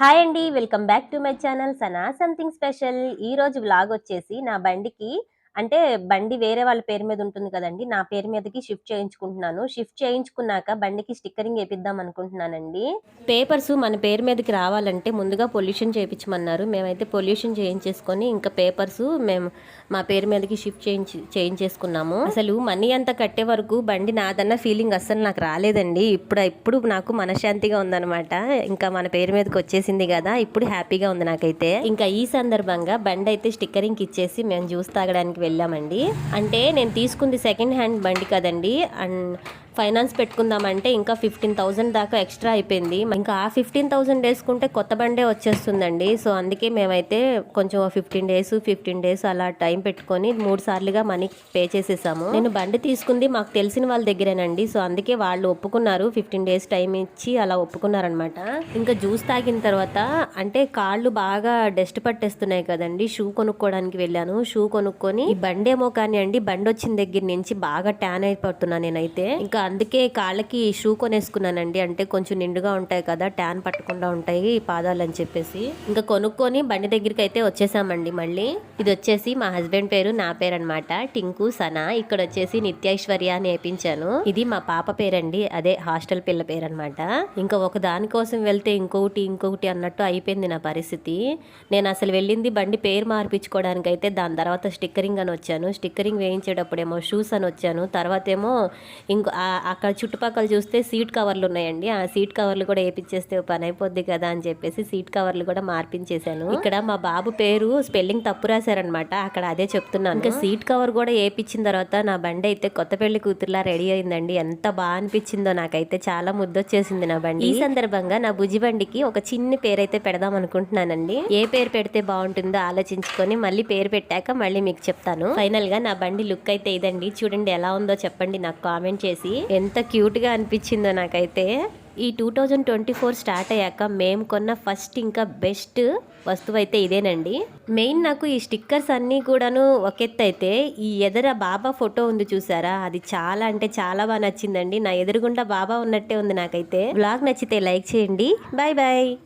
Hi అండి welcome back to my channel Sana something special ఈ రోజు వ్లాగ్ వచ్చేసి నా బండికి అంటే బండి వేరే వాళ్ళ పేరు మీద ఉంటుంది కదండి. నా పేరు మీదకి షిఫ్ట్ చేయించుకుంటున్నాను. షిఫ్ట్ చేయించుకున్నాక బండికి స్టిక్కరింగ్ వేపిద్దాం అనుకుంటున్నానండి. పేపర్స్ మన పేరు మీదకి రావాలంటే ముందుగా పొల్యూషన్ చేయించమన్నారు. మేమైతే పొల్యూషన్ చేయించేసుకొని ఇంకా పేపర్స్ మేము మా పేరు మీదకి షిఫ్ట్ చేయించి చేయించేసుకున్నాము. అసలు మనీ అంతా కట్టే వరకు బండి నాదన్న ఫీలింగ్ అస్సలు నాకు రాలేదండి. ఇప్పుడు ఇప్పుడు నాకు మనశ్శాంతిగా ఉందనమాట ఇంకా మన పేరు మీదకి వచ్చేసింది కదా. ఇప్పుడు హ్యాపీగా ఉంది నాకైతే. ఇంకా ఈ సందర్భంగా బండి అయితే స్టిక్కరింగ్ ఇచ్చేసి మేము జ్యూస్ తాగడానికి వెళ్ళామండి. అంటే నేను తీసుకుంది సెకండ్ హ్యాండ్ బండి కదండి. అండ్ ఫైనాన్స్ పెట్టుకుందామంటే ఇంకా ఫిఫ్టీన్ థౌసండ్ దాకా ఎక్స్ట్రా అయిపోయింది. ఇంకా ఆ ఫిఫ్టీన్ థౌసండ్ వేసుకుంటే కొత్త బండే వచ్చేస్తుందండి. సో అందుకే మేమైతే కొంచెం ఫిఫ్టీన్ డేస్ ఫిఫ్టీన్ డేస్ అలా టైం పెట్టుకొని మూడు సార్లుగా మనీ పే చేసేసాము. నేను బండి తీసుకుంది మాకు తెలిసిన వాళ్ళ దగ్గరేనండి. సో అందుకే వాళ్ళు ఒప్పుకున్నారు. ఫిఫ్టీన్ డేస్ టైం ఇచ్చి అలా ఒప్పుకున్నారనమాట. ఇంకా జ్యూస్ తాగిన తర్వాత అంటే కాళ్ళు బాగా డస్ట్ పట్టేస్తున్నాయి కదండి. షూ కొనుక్కోవడానికి వెళ్ళాను. షూ కొనుక్కొని బండేమో కానీ అండి బండి వచ్చిన దగ్గర నుంచి బాగా ట్యాన్ అయిపోతున్నా నేనైతే. ఇంకా అందుకే కాళ్ళకి షూ కొనేసుకున్నానండి. అంటే కొంచెం నిండుగా ఉంటాయి కదా ట్యాన్ పట్టకుండా ఉంటాయి పాదాలు అని చెప్పేసి. ఇంకా కొనుక్కొని బండి దగ్గరికి అయితే వచ్చేసామండి మళ్ళీ. ఇది వచ్చేసి మా హస్బెండ్ పేరు నా పేరు అనమాట టింకు సనా. ఇక్కడ వచ్చేసి నిత్యైశ్వర్య అని వేపించాను. ఇది మా పాప పేరండి. అదే హాస్టల్ పిల్ల పేరు అనమాట ఇంకా ఒక దానికోసం వెళ్తే ఇంకొకటి ఇంకొకటి అన్నట్టు అయిపోయింది నా పరిస్థితి. నేను అసలు వెళ్ళింది బండి పేరు మార్పించుకోవడానికి అయితే దాని తర్వాత స్టిక్కరింగ్ అని వచ్చాను. స్టిక్కరింగ్ వేయించేటప్పుడేమో షూస్ అని వచ్చాను. తర్వాత ఏమో ఇంకో ఆ- అక్కడ చుట్టుపక్కల చూస్తే సీట్ కవర్లు ఉన్నాయండి. ఆ సీట్ కవర్లు కూడా వేపించేస్తే పని అయిపోద్ది కదా అని చెప్పేసి సీట్ కవర్లు కూడా మార్పించేశాను. ఇక్కడ మా బాబు పేరు స్పెల్లింగ్ తప్పు రాశారనమాట అక్కడ అదే చెప్తున్నాను. ఇంకా సీట్ కవర్ కూడా వేపించిన తర్వాత నా బండి అయితే కొత్త పెళ్ళి కూతురులా రెడీ అయిందండి. ఎంత బాగా అనిపించిందో నాకైతే చాలా ముద్దొచ్చేసింది నా బండి. ఈ సందర్భంగా నా బుజ్జి బండికి ఒక చిన్న పేరైతే పెడదాం అనుకుంటున్నానండి. ఏ పేరు పెడితే బాగుంటుందో ఆలోచించుకొని మళ్ళీ పేరు పెట్టాక మళ్ళీ మీకు చెప్తాను. ఫైనల్గా నా బండి లుక్ అయితే ఇదండి. చూడండి ఎలా ఉందో చెప్పండి నాకు కామెంట్ చేసి. ఎంత క్యూట్గా అనిపించిందో నాకైతే. ఈ two thousand twenty four start అయ్యాక మేము కొన్న ఫస్ట్ ఇంకా బెస్ట్ వస్తువు అయితే ఇదేనండి. మెయిన్ నాకు ఈ స్టిక్కర్స్ అన్నీ కూడాను ఒక అయితే ఈ ఎదర బాబా ఫోటో ఉంది చూసారా? అది చాలా అంటే చాలా బాగా నచ్చిందండి. నా ఎదురుగుండా బాబా ఉన్నట్టే ఉంది నాకైతే. బ్లాగ్ నచ్చితే లైక్ చేయండి. Bye bye.